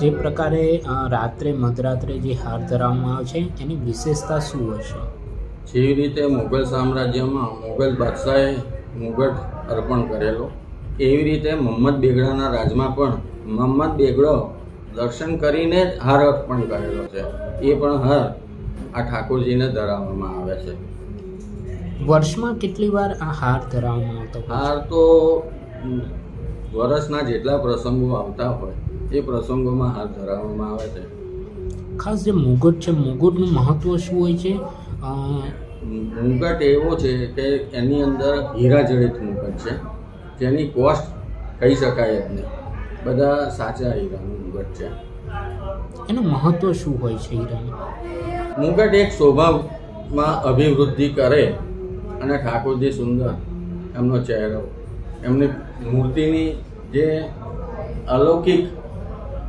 જે પ્રકારે રાત્રે મધરાત્રે જે હાર ધરાવવામાં આવે છે એની વિશેષતા શું હશે જેવી રીતે મુઘલ સામ્રાજ્યમાં મુઘલ બાદશાહે મુગટ અર્પણ કરેલો એવી રીતે મોહમ્મદ બેગડાના રાજમાં પણ મોહમ્મદ બેગડો દર્શન કરીને જ હાર અર્પણ કરેલો છે. એ પણ હાર આ ઠાકોરજીને ધરાવવામાં આવે છે. વર્ષમાં કેટલી વાર આ હાર ધરાવવામાં આવતો હાર તો વર્ષના જેટલા પ્રસંગો આવતા હોય એ પ્રસંગોમાં હાથ ધરાવવામાં આવે છે. ખાસ જે મુગટ છે મુગટનું મહત્વ શું હોય છે? મુગટ એવો છે કે એની અંદર હીરા જડિત મુગટ છે. જેની કોસ્ટ કહી શકાય જ નહીં. બધા સાચા હીરાનું મુગટ છે. એનું મહત્વ શું હોય છે હીરાનું? મુગટ એક સ્વભાવમાં અભિવૃદ્ધિ કરે અને ઠાકોરજી સુંદર એમનો ચહેરો એમની મૂર્તિની જે અલૌકિક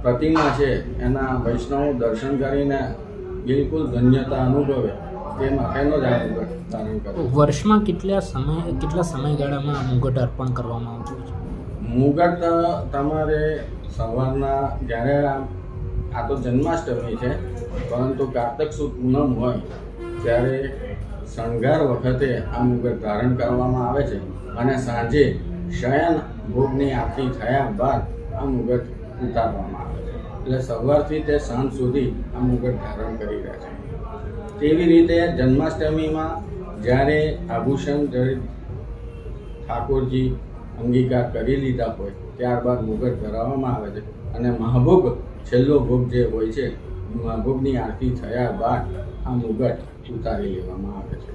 પ્રતિમા છે એના વૈષ્ણવ દર્શન કરીને બિલકુલ ધન્યતા અનુભવે તે માટેનો જ આ ધારણ કરે વર્ષમાં કેટલા સમય કેટલા સમયગાળામાં આ મુગટ અર્પણ કરવામાં આવતું છે? મુગટ તમારે સવારના જ્યારે આ આ તો જન્માષ્ટમી છે પરંતુ કાર્તક સુદ પૂનમ હોય ત્યારે શણગાર વખતે આ મુગટ ધારણ કરવામાં આવે છે. અને સાંજે શયન ભોગની આરતી થયા બાદ આ મુગટ ઉતારવામાં આવે છે. એટલે સવારથી તે સાંજ સુધી આ મુગટ ધારણ કરી રહ્યા છે. તેવી રીતે જન્માષ્ટમીમાં જ્યારે આભૂષણ ઠાકોરજી અંગીકાર કરી લીધા હોય, ત્યારબાદ મુગટ ધરાવવામાં આવે છે અને મહાભોગ, છેલ્લો ભોગ જે હોય છે, મહાભોગની આરતી થયા બાદ આ મુગટ ઉતારી લેવામાં આવે છે.